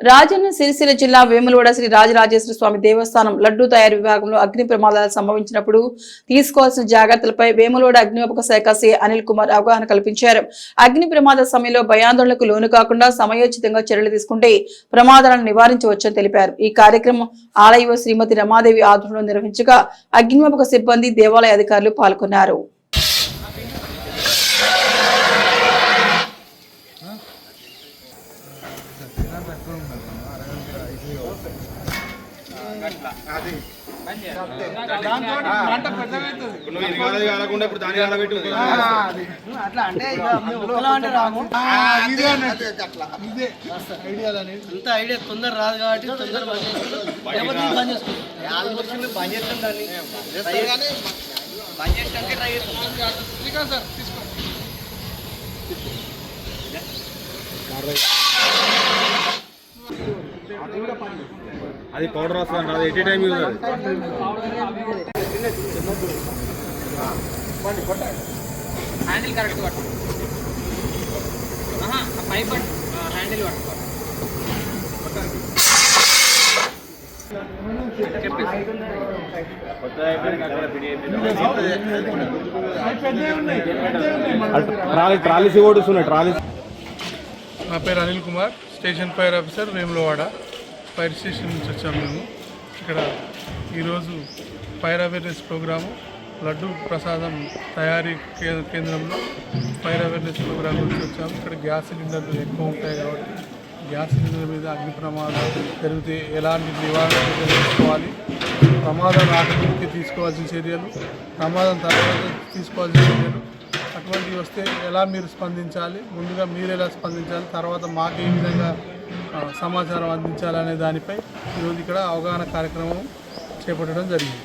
రాజన్న సిరిసిల్ల జిల్లా వేములవాడ శ్రీ రాజరాజేశ్వర స్వామి దేవస్థానం లడ్డూ తయారీ విభాగంలో అగ్ని ప్రమాదాలు సంభవించినప్పుడు తీసుకోవాల్సిన జాగ్రత్తలపై వేములవాడ అగ్నిమాపక శాఖ సీ అనిల్ కుమార్ అవగాహన కల్పించారు. అగ్ని ప్రమాద సమయంలో భయాందోళనకు లోను కాకుండా సమయోచితంగా చర్యలు తీసుకుంటే ప్రమాదాలను నివారించవచ్చని తెలిపారు. ఈ కార్యక్రమం ఆలయ శ్రీమతి రమాదేవి ఆధ్వర్యంలో నిర్వహించగా అగ్నిమాపక సిబ్బంది దేవాలయ అధికారులు పాల్గొన్నారు. నువ్వు ఇది కాకుండా ఇప్పుడు దాని అట్లా అంటే అంత ఐడియా తొందర రాదు కాబట్టి తొందర బంద్ చేసుకుంటాం బంద్ చేస్తాం దాన్ని బంద్ ట్రై చేస్తాం అది పౌడర్ వస్తుంది అది ఎటీ టైం యూజ్ అది హ్యాండిల్ కరెక్ట్ పట్టు. పైప్ హ్యాండిల్ ట్రాలీ ట్రాలీస్ ఓడిస్తున్నాయి ట్రాలీస్ నా పేరు Anil Kumar station fire officer Vemulawada. Fire station నుంచి వచ్చాము మేము. ఇక్కడ ఈరోజు ఫైర్ అవేర్నెస్ ప్రోగ్రాము లడ్డు ప్రసాదం తయారీ కేంద్రంలో ఫైర్ అవేర్నెస్ ప్రోగ్రామ్ గురించి వచ్చాము. ఇక్కడ గ్యాస్ సిలిండర్లు ఎక్కువ ఉంటాయి కాబట్టి గ్యాస్ సిలిండర్ మీద అగ్ని ప్రమాదాలు జరిగితే ఎలాంటి నివారణ తీసుకోవాలి? ప్రమాదం రాకముందుకే తీసుకోవాల్సిన చర్యలు ప్రమాదం తర్వాత తీసుకోవాల్సిన చర్యలు అటువంటివి వస్తే ఎలా మీరు స్పందించాలి? ముందుగా మీరు ఎలా స్పందించాలి? తర్వాత మాకు ఏ విధంగా సమాచారం అందించాలనే దానిపై ఈరోజు ఇక్కడ అవగాహన కార్యక్రమం చేపట్టడం జరిగింది.